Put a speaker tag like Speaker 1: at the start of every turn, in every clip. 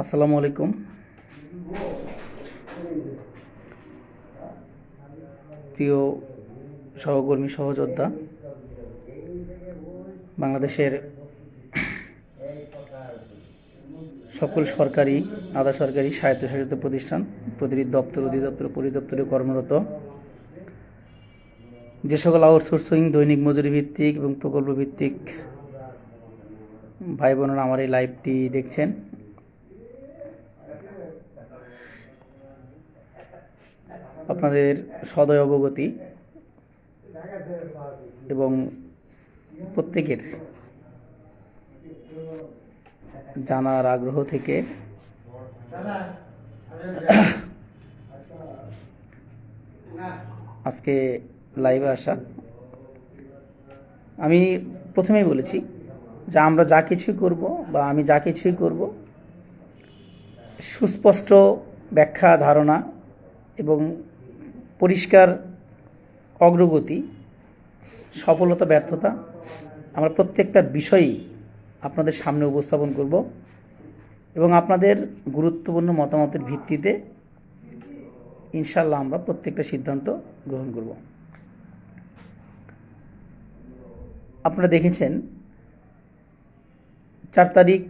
Speaker 1: আসসালামু আলাইকুম। প্রিয় সহকর্মী, সহযোদ্ধা, বাংলাদেশের সকল সরকারি, আধা সরকারি স্বায়ত্তশাসিত প্রতিষ্ঠান, প্রতিটি দপ্তর, অধিদপ্তর, পরিদপ্তরে কর্মরত। যে সকল আউটসোর্সিং, দৈনিক মজুরি ভিত্তিক এবং প্রকল্প ভিত্তিক ভাই বোনেরা আমার এই লাইভটি দেখছেন আপনাদের সদয় অবগতি এবং প্রত্যেকের জানার আগ্রহ থেকে আজকে লাইভে আসা। আমি প্রথমেই বলেছি যে আমরা যা কিছুই করব বা আমি যা কিছুই করব, সুস্পষ্ট ব্যাখ্যা, ধারণা এবং পরিষ্কার, অগ্রগতি, সফলতা, ব্যর্থতা, আমরা প্রত্যেকটা বিষয়ই আপনাদের সামনে উপস্থাপন করব এবং আপনাদের গুরুত্বপূর্ণ মতামতের ভিত্তিতে ইনশাল্লাহ আমরা প্রত্যেকটা সিদ্ধান্ত গ্রহণ করব। আপনারা দেখেছেন, চার তারিখ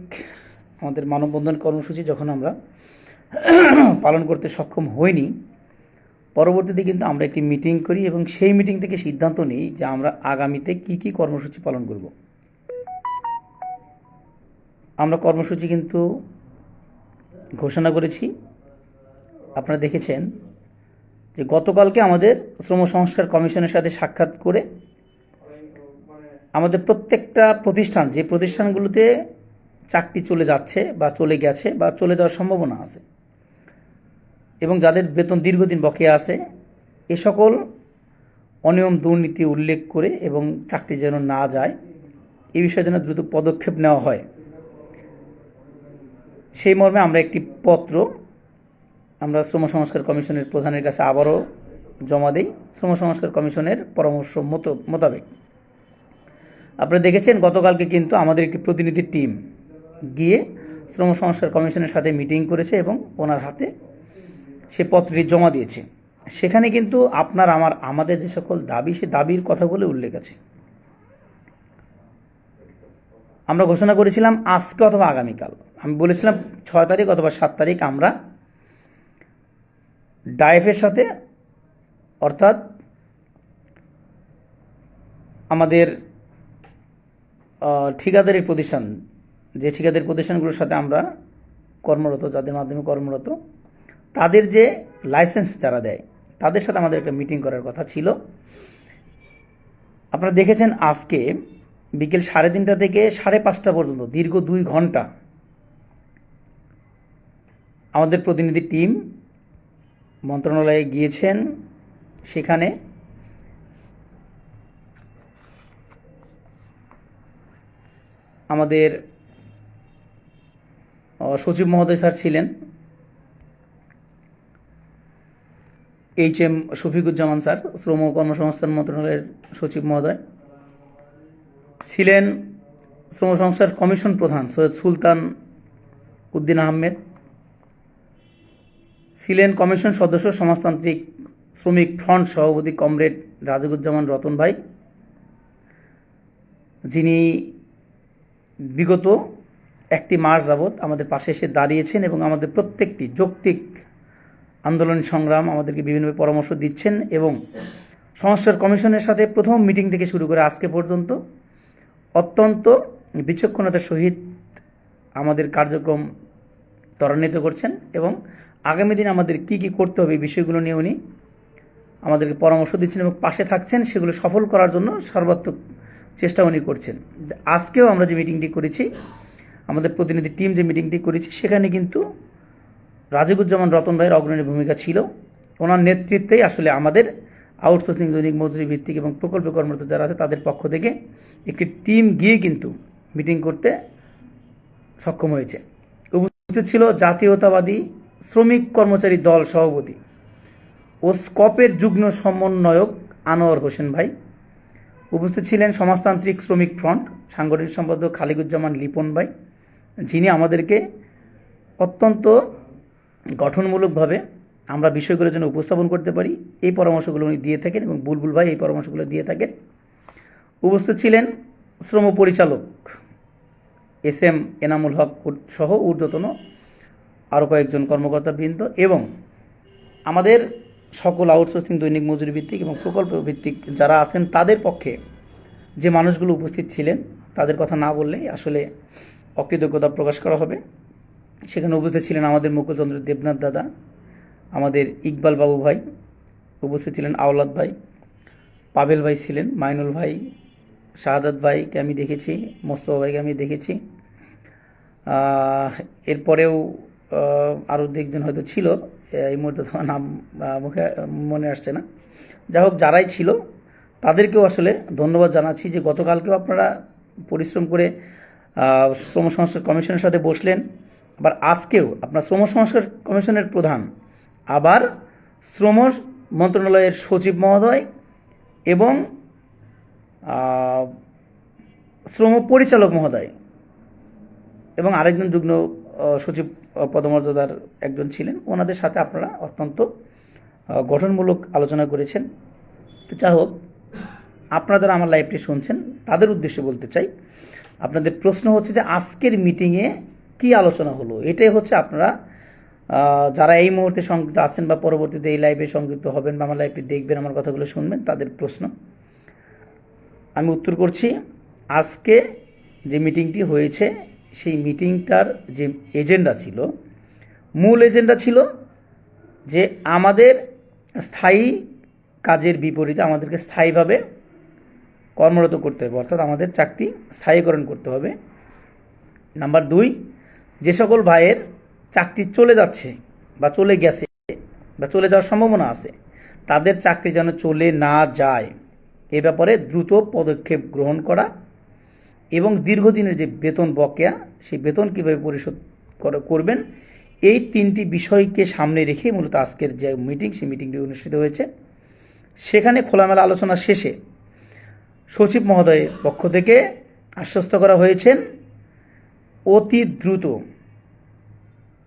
Speaker 1: আমাদের মানববন্ধন কর্মসূচি যখন আমরা পালন করতে সক্ষম হইনি পরবর্তীতে কিন্তু আমরা একটি মিটিং করি এবং সেই মিটিং থেকে সিদ্ধান্ত নিই যে আমরা আগামীতে কি কি কর্মসূচি পালন করব। আমরা কর্মসূচি কিন্তু ঘোষণা করেছি। আপনারা দেখেছেন যে গতকালকে আমাদের শ্রম সংস্কার কমিশনের সাথে সাক্ষাৎ করে আমাদের প্রত্যেকটা প্রতিষ্ঠান যে প্রতিষ্ঠানগুলোতে চাকরি চলে যাচ্ছে বা চলে গেছে বা চলে যাওয়ার সম্ভাবনা আছে এবং যাদের বেতন দীর্ঘদিন বকেয়া আছে, এ সকল অনিয়ম দুর্নীতি উল্লেখ করে এবং চাকরি যেন না যায়, এ বিষয়ে যেন দ্রুত পদক্ষেপ নেওয়া হয়। সেই মর্মে আমরা একটি পত্র আমরা শ্রম সংস্কার কমিশনের প্রধানের কাছে আবারও জমা দিই। শ্রম সংস্কার কমিশনের পরামর্শ মতো মোতাবেক। আপনারা দেখেছেন গতকালকে কিন্তু আমাদের একটি প্রতিনিধি টিম গিয়ে শ্রম সংস্কার কমিশনের সাথে মিটিং করেছে এবং ওনার হাতে সে পত্রটি জমা দিয়েছে। সেখানে কিন্তু আপনার আমার, আমাদের যে সকল দাবি, সে দাবির কথাগুলো উল্লেখ আছে। আমরা ঘোষণা করেছিলাম আজকে অথবা আগামীকাল। আমি বলেছিলাম ছয় তারিখ অথবা সাত তারিখ আমরা ডাইফের সাথে, অর্থাৎ আমাদের ঠিকাদারি প্রতিষ্ঠান, যে ঠিকাদারি প্রতিষ্ঠানগুলোর সাথে আমরা কর্মরত, যাদের মাধ্যমে কর্মরত তাদের যে লাইসেন্স যারা দেয়, তাদের সাথে আমাদের একটা মিটিং করার কথা ছিল। আপনারা দেখেছেন আজকে বিকেল সাড়ে তিনটা থেকে সাড়ে পাঁচটা পর্যন্ত, দীর্ঘ দুই ঘণ্টা আমাদের প্রতিনিধি টিম মন্ত্রণালয়ে গিয়েছেন সেখানে। আমাদের সচিব মহোদয় স্যার ছিলেন। এইচ এম শফিকুজ্জামান স্যার, শ্রম ও কর্মসংস্থান মন্ত্রণালয়ের সচিব মহোদয়। ছিলেন শ্রম সংস্থার কমিশন প্রধান সৈয়দ সুলতান উদ্দিন আহমেদ। ছিলেন কমিশন সদস্য সমাজতান্ত্রিক শ্রমিক ফ্রন্ট সভাপতি কমরেড রাজিকুজ্জামান রতন ভাই। যিনি বিগত একটি মাস যাবৎ আমাদের পাশে এসে দাঁড়িয়েছেন এবং আমাদের প্রত্যেকটি যৌক্তিক আন্দোলন সংগ্রাম আমাদেরকে বিভিন্নভাবে পরামর্শ দিচ্ছেন এবং সংস্কার কমিশনের সাথে প্রথম মিটিং থেকে শুরু করে আজকে পর্যন্ত অত্যন্ত বিচক্ষণতার সহিত আমাদের কার্যক্রম ত্বরান্বিত করছেন এবং আগামী দিন আমাদের কি কি করতে হবে বিষয়গুলো নিয়ে উনি আমাদেরকে পরামর্শ দিচ্ছেন এবং পাশে থাকছেন সেগুলো সফল করার জন্য সর্বাত্মক চেষ্টা উনি করছেন। আজকেও আমরা যে মিটিংটি করেছি, আমাদের প্রতিনিধি টিম যে মিটিংটি করেছি, সেখানে কিন্তু রাজিকুজ্জামান রতন ভাইয়ের অগ্রণী ভূমিকা ছিল। ওনার নেতৃত্বেই আসলে আমাদের আউটসোর্সিং দৈনিক মজুরি ভিত্তিক এবং প্রকল্প কর্মরত যারা আছে তাদের পক্ষ থেকে একটি টিম গিয়ে কিন্তু মিটিং করতে সক্ষম হয়েছে। উপস্থিত ছিল জাতীয়তাবাদী শ্রমিক কর্মচারী দল সভাপতি ও স্কপের যুগ্ম সমন্বয়ক আনোয়ার হোসেন ভাই। উপস্থিত ছিলেন সমাজতান্ত্রিক শ্রমিক ফ্রন্ট সাংগঠনিক সম্পাদক খালিকুজ্জামান লিপন ভাই। যিনি আমাদেরকে অত্যন্ত গঠনমূলকভাবে আমরা বিষয়গুলোর জন্য উপস্থাপন করতে পারি। এই পরামর্শগুলো উনি দিয়ে থাকেন এবং বুলবুল ভাই এই পরামর্শগুলো দিয়ে থাকেন। উপস্থিত ছিলেন শ্রম পরিচালক এস এম এনামুল হক সহ ঊর্ধ্বতন আরও কয়েকজন কর্মকর্তাবৃন্দ এবং আমাদের সকল আউটসোর্সিং দৈনিক মজুরি ভিত্তিক এবং প্রকল্প ভিত্তিক যারা আছেন তাদের পক্ষে যে মানুষগুলো উপস্থিত ছিলেন তাদের কথা না বললেই আসলে অকৃতজ্ঞতা প্রকাশ করা হবে। সেখানে উপস্থিত ছিলেন আমাদের মুকুলচন্দ্র দেবনাথ দাদা, আমাদের ইকবাল বাবু ভাই, উপস্থিত ছিলেন আওলাদ ভাই পাবেল ভাই ছিলেন, মাইনুল ভাই, শাহাদাত ভাইকে আমি দেখেছি, মোস্তফা ভাইকে আমি দেখেছি। এরপরেও আরও দু একজন হয়তো ছিল, এই মুহূর্তে তোমার নাম মুখে, মনে আসছে না। যাই হোক, যারাই ছিল, তাদেরকেও আসলে ধন্যবাদ জানাচ্ছি যে গতকালকেও আপনারা পরিশ্রম করে শ্রম সংস্কার কমিশনের সাথে বসলেন। আবার আজকেও আপনার শ্রম সংস্কার কমিশনের প্রধান, আবার শ্রম মন্ত্রণালয়ের সচিব মহোদয় এবং শ্রম পরিচালক মহোদয় এবং আরেকজন যুগ্ম সচিব পদমর্যাদার একজন ছিলেন। ওনাদের সাথে আপনারা অত্যন্ত গঠনমূলক আলোচনা করেছেন। যা হোক, আপনারা যারা আমার লাইভটি শুনছেন, তাদের উদ্দেশ্যে বলতে চাই, আপনাদের প্রশ্ন হচ্ছে যে আজকের মিটিংয়ে কি আলোচনা হলো? এটাই হচ্ছে আপনারা যারা এই মুহূর্তে সংযুক্ত আছেন বা পরবর্তীতে এই লাইভে সংযুক্ত হবেন বা আমার লাইভটি দেখবেন, আমার কথাগুলো শুনবেন, তাদের প্রশ্ন। আমি উত্তর করছি, আজকে যে মিটিংটি হয়েছে, সেই মিটিংটার যে এজেন্ডা ছিল, মূল এজেন্ডা ছিল যে আমাদের স্থায়ী কাজের বিপরীতে আমাদেরকে স্থায়ীভাবে কর্মরত করতে হবে, অর্থাৎ আমাদের চাকরি স্থায়ীকরণ করতে হবে। নাম্বার দুই যে সকল ভাইয়ের চাকরি চলে যাচ্ছে বা চলে গেছে বা চলে যাওয়ার সম্ভাবনা আছে, তাদের চাকরি যেন চলে না যায়। এ ব্যাপারে দ্রুত পদক্ষেপ গ্রহণ করা এবং দীর্ঘদিনের যে বেতন বকেয়া, সেই বেতন কীভাবে পরিশোধ করা- করবেন, এই তিনটি বিষয়কে সামনে রেখে মূলত আজকের যে মিটিং, সেই মিটিংটি অনুষ্ঠিত হয়েছে। সেখানে খোলামেলা আলোচনা শেষে সচিব মহোদয়ের পক্ষ থেকে আশ্বস্ত করা হয়েছেন অতি দ্রুত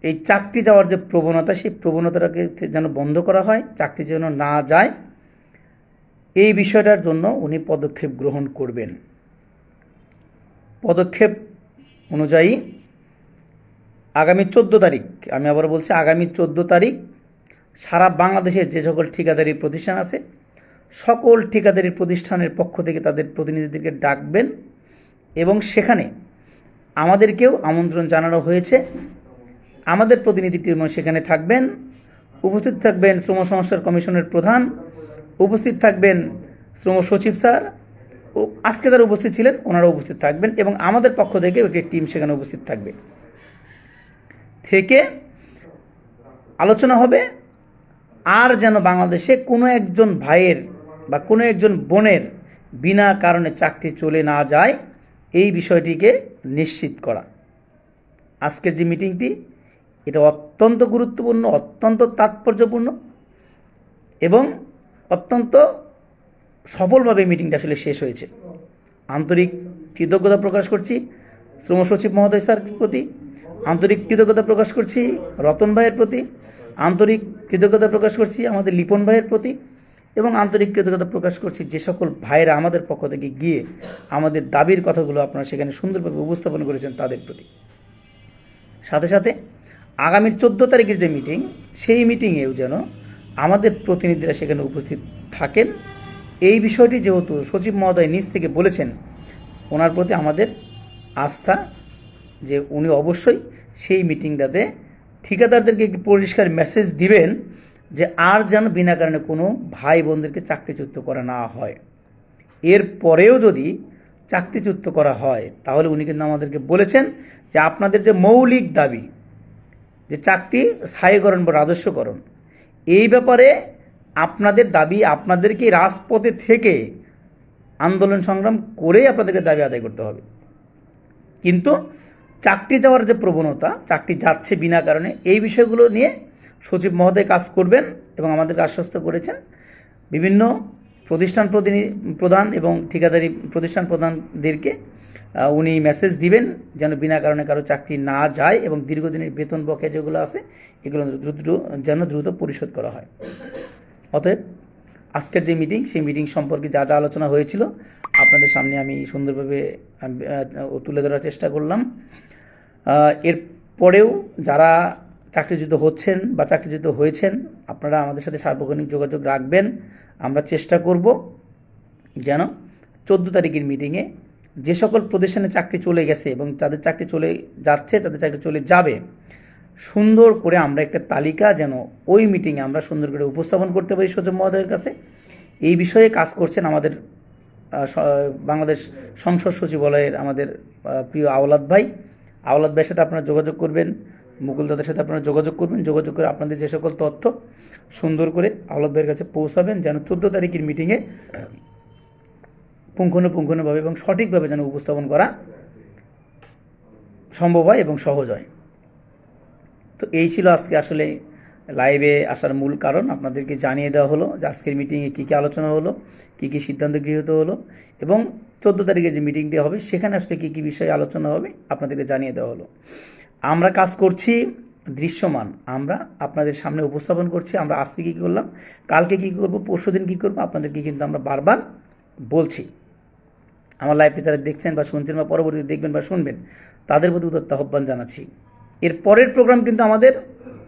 Speaker 1: এই চাকরি যাওয়ার যে প্রবণতা, সেই প্রবণতাটাকে যেন বন্ধ করা হয়, চাকরি যেন না যায়, এই বিষয়টার জন্য উনি পদক্ষেপ গ্রহণ করবেন। পদক্ষেপ অনুযায়ী আগামী চোদ্দ তারিখ, আমি আবার বলছি আগামী চোদ্দ তারিখ, সারা বাংলাদেশের যে সকল ঠিকাদারি প্রতিষ্ঠান আছে, সকল ঠিকাদারি প্রতিষ্ঠানের পক্ষ থেকে তাদের প্রতিনিধিদেরকে ডাকবেন এবং সেখানে আমাদেরকেও আমন্ত্রণ জানানো হয়েছে। আমাদের প্রতিনিধি টিম সেখানে থাকবেন। উপস্থিত থাকবেন শ্রম সংস্কার কমিশনের প্রধান। উপস্থিত থাকবেন শ্রম সচিব স্যার। আজকে যারা উপস্থিত ছিলেন ওনারা উপস্থিত থাকবেন এবং আমাদের পক্ষ থেকে একটি টিম সেখানে উপস্থিত থাকবে। থেকে আলোচনা হবে, আর যেন বাংলাদেশে কোনো একজন ভাইয়ের বা কোনো একজন বোনের বিনা কারণে চাকরি চলে না যায় এই বিষয়টিকে নিশ্চিত করা। আজকের যে মিটিংটি, এটা অত্যন্ত গুরুত্বপূর্ণ, অত্যন্ত তাৎপর্যপূর্ণ এবং অত্যন্ত সফলভাবে মিটিংটা আসলে শেষ হয়েছে। আন্তরিক কৃতজ্ঞতা প্রকাশ করছি শ্রম সচিব মহোদয় স্যার প্রতি, আন্তরিক কৃতজ্ঞতা প্রকাশ করছি রতন ভাইয়ের প্রতি, আন্তরিক কৃতজ্ঞতা প্রকাশ করছি আমাদের লিপন ভাইয়ের প্রতি এবং আন্তরিক কৃতজ্ঞতা প্রকাশ করছি যে সকল ভাইয়েরা আমাদের পক্ষ থেকে গিয়ে আমাদের দাবির কথাগুলো আপনারা সেখানে সুন্দরভাবে উপস্থাপন করেছেন তাদের প্রতি। সাথে সাথে আগামীর চোদ্দ তারিখের যে মিটিং, সেই মিটিংয়েও যেন আমাদের প্রতিনিধিরা সেখানে উপস্থিত থাকেন। এই বিষয়টি যেহেতু সচিব মহোদয় নিজ থেকে বলেছেন, ওনার প্রতি আমাদের আস্থা যে উনি অবশ্যই সেই মিটিংটাতে ঠিকাদারদেরকে একটি পরিষ্কার মেসেজ দিবেন। যে আর যেন বিনা কারণে কোনো ভাই বোনদেরকে চাকরিচ্যুত করা না হয়। এর পরেও যদি চাকরিচ্যুত করা হয়, তাহলে উনি কিন্তু আমাদেরকে বলেছেন যে আপনাদের যে মৌলিক দাবি, যে চাকরি স্থায়ীকরণ বা রাজস্বকরণ, এই ব্যাপারে আপনাদের দাবি আপনাদেরকে রাজপথে থেকে আন্দোলন সংগ্রাম করেই আপনাদেরকে দাবি আদায় করতে হবে। কিন্তু চাকরি যাওয়ার যে প্রবণতা, চাকরি যাচ্ছে বিনা কারণে, এই বিষয়গুলো নিয়ে সচিব মহোদয় কাজ করবেন এবং আমাদেরকে আশ্বস্ত করেছেন। বিভিন্ন প্রতিষ্ঠান প্রতিনিধি প্রধান এবং ঠিকাদারি প্রতিষ্ঠান প্রধানদেরকে উনি মেসেজ দিবেন যেন বিনা কারণে কারও চাকরি না যায় এবং দীর্ঘদিনের বেতন বকেয়া যেগুলো আছে, এগুলো দ্রুত যেন দ্রুত পরিশোধ করা হয়। অতএব আজকের যে মিটিং, সেই মিটিং সম্পর্কে যা যা আলোচনা হয়েছিল, আপনাদের সামনে আমি সুন্দরভাবে তুলে ধরার চেষ্টা করলাম। এর পরেও যারা চাকরিচ্যুত হচ্ছেন বা চাকরিচ্যুত হয়েছেন, আপনারা আমাদের সাথে সার্বক্ষণিক যোগাযোগ রাখবেন। আমরা চেষ্টা করব যেন চোদ্দ তারিখের মিটিংয়ে যে সকল প্রতিষ্ঠানে চাকরি চলে গেছে এবং তাদের চাকরি চলে যাচ্ছে তাদের চাকরি চলে যাবে, সুন্দর করে আমরা একটা তালিকা যেন ওই মিটিংয়ে আমরা সুন্দর করে উপস্থাপন করতে পারি সজব মহোদয়ের কাছে। এই বিষয়ে কাজ করছেন আমাদের বাংলাদেশ সংসদ সচিবালয়ের আমাদের প্রিয় আওলাদ ভাই। আওলাদ ভাইয়ের সাথে আপনারা যোগাযোগ করবেন। মুকুল দাদার সাথে আপনারা যোগাযোগ করবেন, যোগাযোগ করে আপনাদের যে সকল তথ্য সুন্দর করে আওলাদ ভাইয়ের কাছে পৌঁছাবেন, যেন চোদ্দ তারিখের মিটিংয়ে পুঙ্খানুপুঙ্খানুভাবে এবং সঠিকভাবে যেন উপস্থাপন করা সম্ভব হয় এবং সহজ হয়। তো এই ছিল আজকে আসলে লাইভে আসার মূল কারণ। আপনাদেরকে জানিয়ে দেওয়া হলো যে আজকের মিটিংয়ে কী কী আলোচনা হলো, কী কী সিদ্ধান্ত গৃহীত হলো এবং চোদ্দ তারিখে যে মিটিংটি হবে, সেখানে আসলে কী কী বিষয়ে আলোচনা হবে, আপনাদেরকে জানিয়ে দেওয়া হলো। আমরা কাজ করছি দৃশ্যমান। আমরা আপনাদের সামনে উপস্থাপন করছি, আমরা আজকে কী করলাম, কালকে কী করব, পরশু দিন কী করব, আপনাদেরকে কিন্তু আমরা বারবার বলছি। আমার লাইফে তারা দেখছেন বা শুনছেন বা পরবর্তীতে দেখবেন বা শুনবেন, তাদের প্রতি উদাত্ত আহ্বান জানাচ্ছি। এর পরের প্রোগ্রাম কিন্তু আমাদের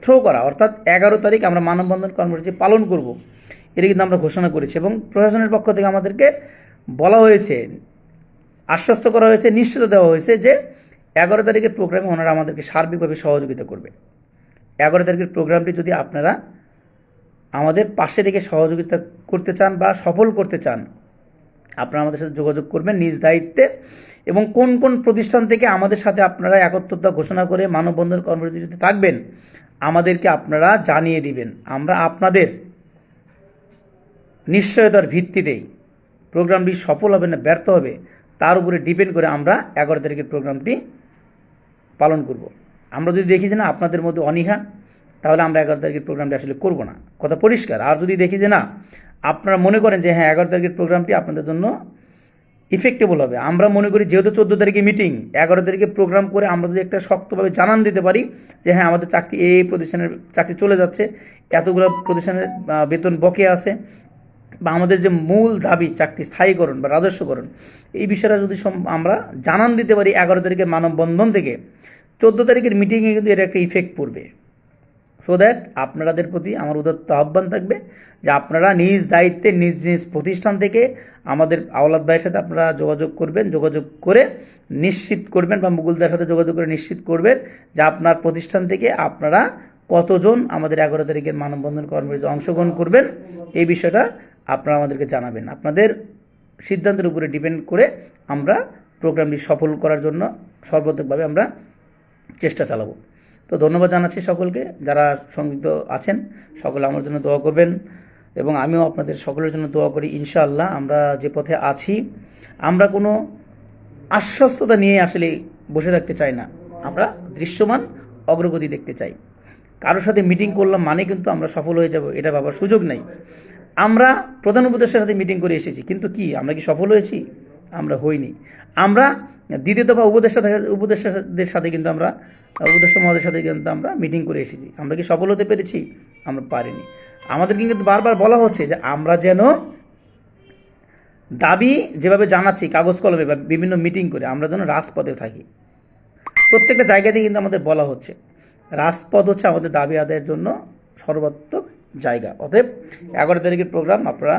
Speaker 1: থ্রো করা, অর্থাৎ এগারো তারিখ আমরা মানববন্ধন কর্মসূচি পালন করব। এটা কিন্তু আমরা ঘোষণা করেছি এবং প্রশাসনের পক্ষ থেকে আমাদেরকে বলা হয়েছে, আশ্বস্ত করা হয়েছে, নিশ্চিত দেওয়া হয়েছে যে এগারো তারিখের প্রোগ্রামে ওনারা আমাদেরকে সার্বিকভাবে সহযোগিতা করবে। এগারো তারিখের প্রোগ্রামটি যদি আপনারা আমাদের পাশে থেকে সহযোগিতা করতে চান বা সফল করতে চান, আপনারা আমাদের সাথে যোগাযোগ করবেন নিজ দায়িত্বে এবং কোন কোন প্রতিষ্ঠান থেকে আমাদের সাথে আপনারা একত্রতা ঘোষণা করে মানববন্ধন কর্মসূচিতে থাকবেন, আমাদেরকে আপনারা জানিয়ে দিবেন। আমরা আপনাদের নিশ্চয়তার ভিত্তিতেই প্রোগ্রামটি সফল হবে না, ব্যর্থ হবে, তার উপরে ডিপেন্ড করে আমরা এগারো তারিখের প্রোগ্রামটি পালন করব। আমরা যদি দেখি যে না, আপনাদের মধ্যে অনীহা, তাহলে আমরা এগারো তারিখের প্রোগ্রামটি আসলে করব না। কথা পরিষ্কার। আর যদি দেখি যে না, আপনারা মনে করেন যে হ্যাঁ এগারো তারিখের প্রোগ্রামটি আপনাদের জন্য ইফেক্টেবল হবে। আমরা মনে করি যেহেতু চোদ্দ তারিখে মিটিং এগারো তারিখে প্রোগ্রাম করে আমরা যদি একটা শক্তভাবে জানান দিতে পারি যে হ্যাঁ আমাদের চাকরি এই প্রতিষ্ঠানের চাকরি চলে যাচ্ছে, এতগুলো প্রতিষ্ঠানের বেতন বকে আছে বা আমাদের যে মূল দাবি, চাকরি স্থায়ীকরণ বা রাজস্বকরণ এই বিষয়টা যদি আমরা জানান দিতে পারি এগারো তারিখের মানববন্ধন থেকে, চোদ্দ তারিখের মিটিংয়ে কিন্তু এর একটা ইফেক্ট পড়বে। সো দ্যাট আপনাদের প্রতি আমার উদাত্ত আহ্বান থাকবে যে আপনারা নিজ দায়িত্বে, নিজ নিজ প্রতিষ্ঠান থেকে আমাদের আওলাদ ভাইয়ের সাথে আপনারা যোগাযোগ করবেন, যোগাযোগ করে নিশ্চিত করবেন বা মুকুলদার সাথে যোগাযোগ করে নিশ্চিত করবেন যে আপনার প্রতিষ্ঠান থেকে আপনারা কতজন আমাদের এগারো তারিখের মানববন্ধন কর্মসূচিতে অংশগ্রহণ করবেন, এই বিষয়টা আপনারা আমাদেরকে জানাবেন। আপনাদের সিদ্ধান্তের উপরে ডিপেন্ড করে আমরা প্রোগ্রামটি সফল করার জন্য সর্বাত্মকভাবে আমরা চেষ্টা চালাবো। তো ধন্যবাদ জানাচ্ছি সকলকে, যারা সংযুক্ত আছেন, সকলে আমার জন্য দোয়া করবেন এবং আমিও আপনাদের সকলের জন্য দোয়া করি। ইনশাআল্লাহ আমরা যে পথে আছি, আমরা কোনো আশ্বস্ততা নিয়ে আসলে বসে থাকতে চাই না। আমরা দৃশ্যমান অগ্রগতি দেখতে চাই। কারোর সাথে মিটিং করলাম মানে কিন্তু আমরা সফল হয়ে যাব, এটা ভাবার সুযোগ নাই। আমরা প্রধান উপদেষ্টার সাথে মিটিং করে এসেছি। কিন্তু কি, আমরা কি সফল হয়েছি? আমরা হইনি। আমরা দ্বিতীয় দফা উপদেষ্টা উপদেষ্টাদের সাথে কিন্তু আমরা, উপদেষ্টা মহাদের সাথে কিন্তু আমরা মিটিং করে এসেছি। আমরা কি সফল হতে পেরেছি? আমরা পারিনি। আমাদেরকে কিন্তু বারবার বলা হচ্ছে যে আমরা যেন দাবি যেভাবে জানাচ্ছি, কাগজ কলমে বা বিভিন্ন মিটিং করে, আমরা যেন রাজপথে থাকি। প্রত্যেকটা জায়গাতেই কিন্তু আমাদের বলা হচ্ছে। রাজপথ হচ্ছে আমাদের দাবি আদায়ের জন্য সর্বাত্মক জায়গা। অতএব এগারো তারিখের প্রোগ্রাম আপনারা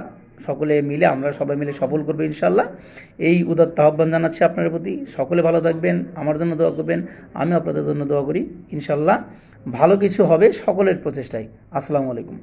Speaker 1: সকলে মিলে, আমরা সবাই মিলে সফল করব ইনশাল্লাহ এই উদাত্ত আহ্বান জানাচ্ছি আপনার প্রতি। সকলে ভালো থাকবেন, আমার জন্য দোয়া করবেন আমি আপনাদের জন্য দোয়া করি ইনশাল্লাহ ভালো কিছু হবে সকলের প্রচেষ্টায়। আসসালামু আলাইকুম।